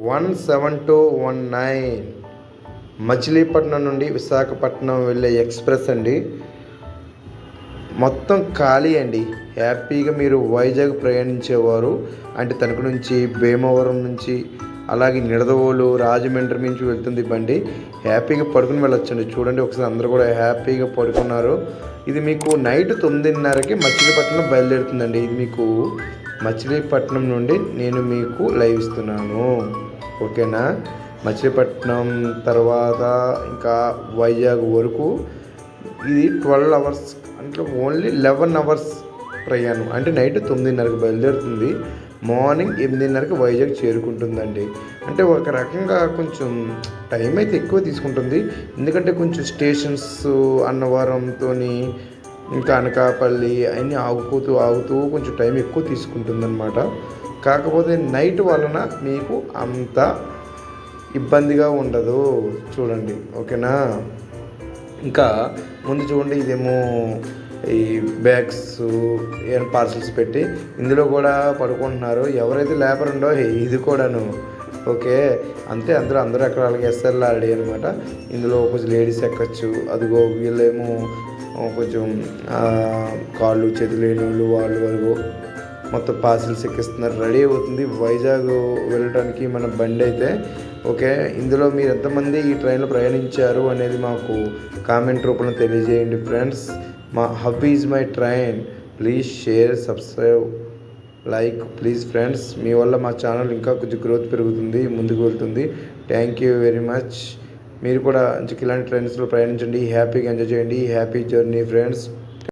One seven two one nine Machilipatnam నుండి విశాఖపట్నం వెళ్ళే express అండి. మొత్తం ఖాళీ అండి. హ్యాపీగా మీరు వైజాగ్ ప్రయాణించేవారు. అంటే తణుకు నుంచి భీమవరం నుంచి అలాగే నిడదవోలు రాజమండ్రి నుంచి వెళ్తుంది బండి. హ్యాపీగా పడుకుని వెళ్ళొచ్చండి. చూడండి ఒకసారి అందరూ కూడా హ్యాపీగా పడుకున్నారు. ఇది మీకు నైట్ తొమ్మిదిన్నరకి మచిలీపట్నం బయలుదేరుతుందండి. ఇది మీకు మచిలీపట్నం నుండి నేను మీకు లైవ్ ఇస్తున్నాను. ఓకేనా? మచిలీపట్నం తర్వాత ఇంకా వైజాగ్ వరకు ఇది ట్వెల్వ్ అవర్స్ అంటే ఓన్లీ లెవెన్ అవర్స్ ప్రయాణం. అంటే నైట్ తొమ్మిదిన్నరకు బయలుదేరుతుంది. మార్నింగ్ ఎనిమిదిన్నరకు వైజాగ్ చేరుకుంటుందండి. అంటే ఒక రకంగా కొంచెం టైం అయితే ఎక్కువ తీసుకుంటుంది. ఎందుకంటే కొంచెం స్టేషన్స్ అన్నవరంతో ఇంకా అనకాపల్లి అన్నీ ఆగుతూ ఆగుతూ కొంచెం టైం ఎక్కువ తీసుకుంటుందన్నమాట. కాకపోతే నైట్ వలన మీకు అంత ఇబ్బందిగా ఉండదు. చూడండి ఓకేనా? ఇంకా ముందు చూడండి ఇదేమో ఈ బ్యాగ్స్ ఏమైనా పార్సల్స్ పెట్టి ఇందులో కూడా పడుకుంటున్నారు. ఎవరైతే లేబర్ ఉండో ఇది కూడాను. ఓకే? అంతే అందరూ అందరూ అక్కడ వాళ్ళకి ఎస్ఎల్ ఆడి అనమాట ఇందులో కొంచెం లేడీస్ ఎక్కచ్చు. అదిగో వీళ్ళేమో కొంచెం కాళ్ళు చేతులు లేని వాళ్ళు వాళ్ళు వరకు మొత్తం పార్సిల్స్ ఎక్కిస్తున్నారు. రెడీ అవుతుంది. వైజాగ్ వెళ్ళడానికి మన బండి అయితే. ఓకే ఇందులో మీరు ఎంతమంది ఈ ట్రైన్లో ప్రయాణించారు అనేది మాకు కామెంట్ రూపంలో తెలియజేయండి ఫ్రెండ్స్. మా hub is my train please share subscribe like please friends మీ వల్ల మా ఛానల్ ఇంకా కొంచెం గ్రోత్ పెరుగుతుంది ముందుకు వెళ్తుంది. థ్యాంక్ యూ వెరీ మచ్ మీరు కూడా ఇలాంటి ట్రైన్స్లో ప్రయాణించండి. హ్యాపీగా ఎంజాయ్ చేయండి. Happy journey friends